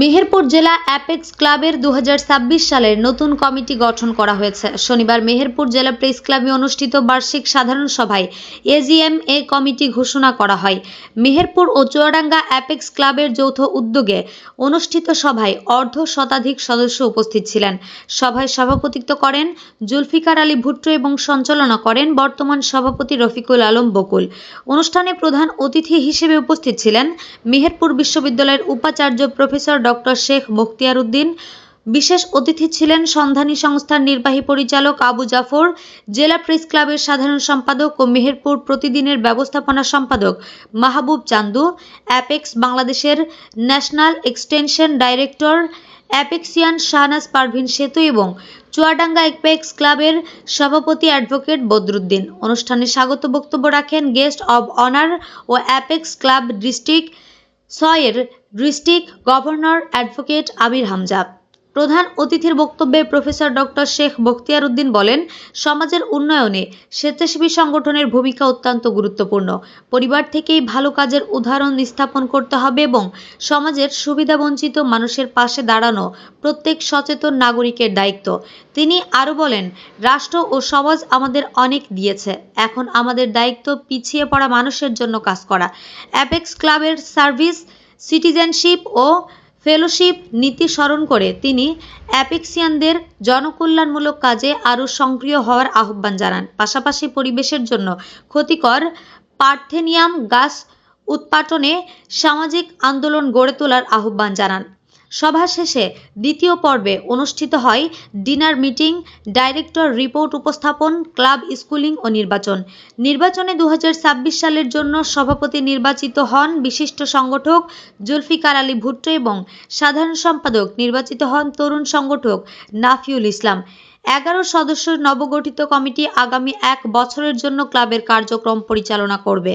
মেহেরপুর জেলা অ্যাপেক্স ক্লাবের দু হাজার ছাব্বিশ সালের নতুন কমিটি গঠন করা হয়েছে। শনিবার মেহেরপুর জেলা প্রেস ক্লাবে অনুষ্ঠিত বার্ষিক সাধারণ সভায় এজিএম এ কমিটি ঘোষণা করা হয়। মেহেরপুর ও চুয়াডাঙ্গা অ্যাপেক্স ক্লাবের যৌথ উদ্যোগে অনুষ্ঠিত সভায় অর্ধ শতাধিক সদস্য উপস্থিত ছিলেন। সভায় সভাপতিত্ব করেন জুলফিকার আলী ভুট্টো এবং সঞ্চালনা করেন বর্তমান সভাপতি রফিকুল আলম বকুল। অনুষ্ঠানে প্রধান অতিথি হিসেবে উপস্থিত ছিলেন মেহেরপুর বিশ্ববিদ্যালয়ের উপাচার্য প্রফেসর ডক্টর শেখ বখতিয়ার উদ্দিন বিশেষ অতিথি ছিলেন সন্ধানী সংস্থার নির্বাহী পরিচালক আবু জাফর, জেলা প্রেস ক্লাবের সাধারণ সম্পাদক ও মেহেরপুর প্রতিদিনের ব্যবস্থাপনা সম্পাদক মাহবুব চান্দু, অ্যাপেক্স বাংলাদেশের national extension director Apexian Shahnaz Parvin Setu এবং চুয়াডাঙ্গা অ্যাপেক্স ক্লাবের সভাপতি অ্যাডভোকেট বদরুদ্দিন। অনুষ্ঠানে স্বাগত বক্তব্য রাখেন গেস্ট অব অনার ও অ্যাপেক্স ক্লাব ডিস্ট্রিক্ট ছয়ের district governor advocate Abir Hamza. প্রধান অতিথির বক্তব্যে প্রফেসর ডক্টর শেখ বখতিয়ার উদ্দিন বলেন, সমাজের উন্নয়নে স্বেচ্ছাসেবী সংগঠনের ভূমিকা অত্যন্ত গুরুত্বপূর্ণ। পরিবার থেকেই ভালো কাজের উদাহরণ স্থাপন করতে হবে এবং সমাজের সুবিধাবঞ্চিত মানুষের পাশে দাঁড়ানো প্রত্যেক সচেতন নাগরিকের দায়িত্ব। তিনি আরও বলেন, রাষ্ট্র ও সমাজ আমাদের অনেক দিয়েছে। এখন আমাদের দায়িত্ব পিছিয়ে পড়া মানুষের জন্য কাজ করা। অ্যাপেক্স ক্লাবের সার্ভিস, সিটিজেনশিপ ও ফেলোশিপ নীতি স্মরণ করে তিনি অ্যাপেক্সিয়ানদের জনকল্যাণমূলক কাজে আরও সক্রিয় হওয়ার আহ্বান জানান। পাশাপাশি পরিবেশের জন্য ক্ষতিকর পার্থেনিয়াম গাছ উৎপাটনে সামাজিক আন্দোলন গড়ে তোলার আহ্বান জানান। সভা শেষে দ্বিতীয় পর্বে অনুষ্ঠিত হয় ডিনার মিটিং, ডাইরেক্টর রিপোর্ট উপস্থাপন, ক্লাব স্কুলিং ও নির্বাচন। নির্বাচনে দু হাজার ছাব্বিশ সালের জন্য সভাপতি নির্বাচিত হন বিশিষ্ট সংগঠক জুলফিকার আলী ভুট্টো এবং সাধারণ সম্পাদক নির্বাচিত হন তরুণ সংগঠক নাফিউল ইসলাম। এগারো সদস্য নবগঠিত কমিটি আগামী এক বছরের জন্য ক্লাবের কার্যক্রম পরিচালনা করবে।